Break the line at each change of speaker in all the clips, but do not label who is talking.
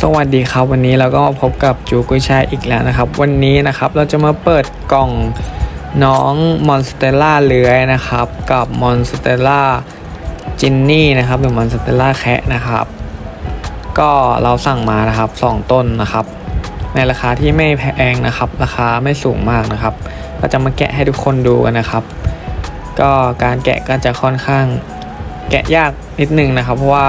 สวัสดีครับวันนี้เราก็มาพบกับจูกุยชายอีกแล้วนะครับ วันนี้นะครับเราจะมาเปิดกล่องน้องมอนสเตล่าเลื้อยนะครับ กับมอนสเตล่าจินนี่นะครับหรือมอนสเตล่าแคะนะครับ ก็เราสั่งมานะครับสองต้นนะครับ ในราคาที่ไม่แพงนะครับ ราคาไม่สูงมากนะครับก็จะมาแกะให้ทุกคนดูกันนะครับ ก็การแกะก็จะค่อนข้างแกะยากนิดนึงนะครับ เพราะว่า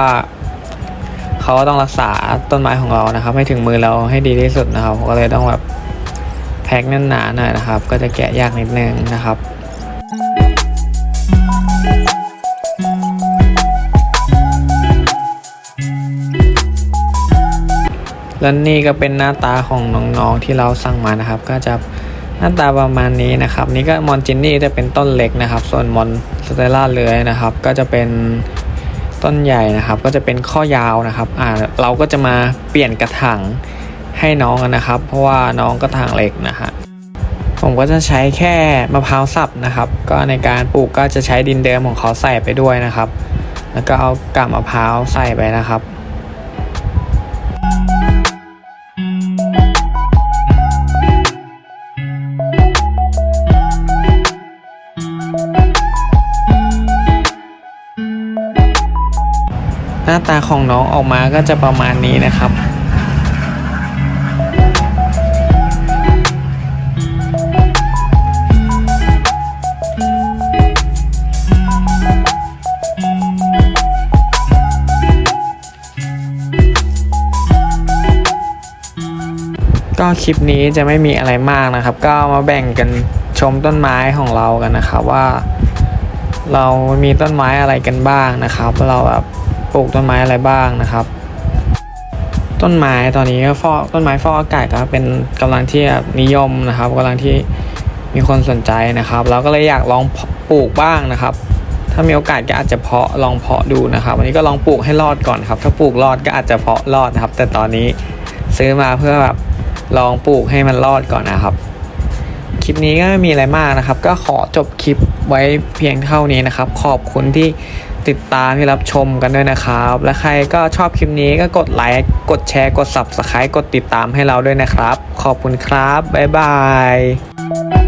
เขาก็ต้องรักษาต้นไม้ของเรานะครับ ให้ถึงมือเราให้ดีที่สุดนะครับก็เลยต้องแบบแพ็คแน่นหนาหน่อยนะครับ ก็จะแกะยากนิดนึงนะครับและนี่ก็เป็นหน้าตาของน้องๆที่เราสั่งมานะครับ ก็จะหน้าตาประมาณนี้นะครับ นี่ก็มอนจินนี่จะเป็นต้นเล็กนะครับ ส่วนมอนสเตลล่าเลื้อยนะครับ ก็จะเป็น ต้นใหญ่นะครับก็จะเป็นข้อยาวนะครับอ่าเราก็จะมาเปลี่ยนกระถางให้น้องนนะครับ เพราะว่าน้องกระถางเล็กนะฮะผมก็จะใช้แค่มะพร้าวสับนะครับ ก็ในการปลูกก็จะใช้ดินเดิมของเขาใส่ไปด้วยนะครับ แล้วก็เอากาบมะพร้าวใส่ไปนะครับ หน้าตาของน้องออกมาก็จะประมาณนี้นะครับก็คลิปนี้จะไม่มีอะไรมากนะครับ ก็มาแบ่งกันชมต้นไม้ของเรากันนะครับว่า เรามีต้นไม้อะไรกันบ้างนะครับ เราแบบ ปลูกต้นไม้อะไรบ้างนะครับ ต้นไม้ตอนนี้ก็ฟอกต้นไม้ฟอกอากาศก็เป็นกำลังที่นิยมนะครับกำลังที่มีคนสนใจนะครับ เราก็เลยอยากลองปลูกบ้างนะครับ ถ้ามีโอกาสก็อาจจะเพาะลองเพาะดูนะครับวันนี้ก็ลองปลูกให้รอดก่อนครับ ถ้าปลูกรอดก็อาจจะเพาะรอดนะครับ แต่ตอนนี้ซื้อมาเพื่อแบบลองปลูกให้มันรอดก่อนนะครับ คลิปนี้ก็ไม่มีอะไรมากนะครับ ก็ขอจบคลิปไว้เพียงเท่านี้นะครับ ขอบคุณที่ ติดตามที่รับชมกันด้วยนะครับ และใครก็ชอบคลิปนี้ก็กดไลค์กดแชร์กด Subscribe กดติดตามให้เราด้วยนะครับ ขอบคุณครับ บ๊ายบาย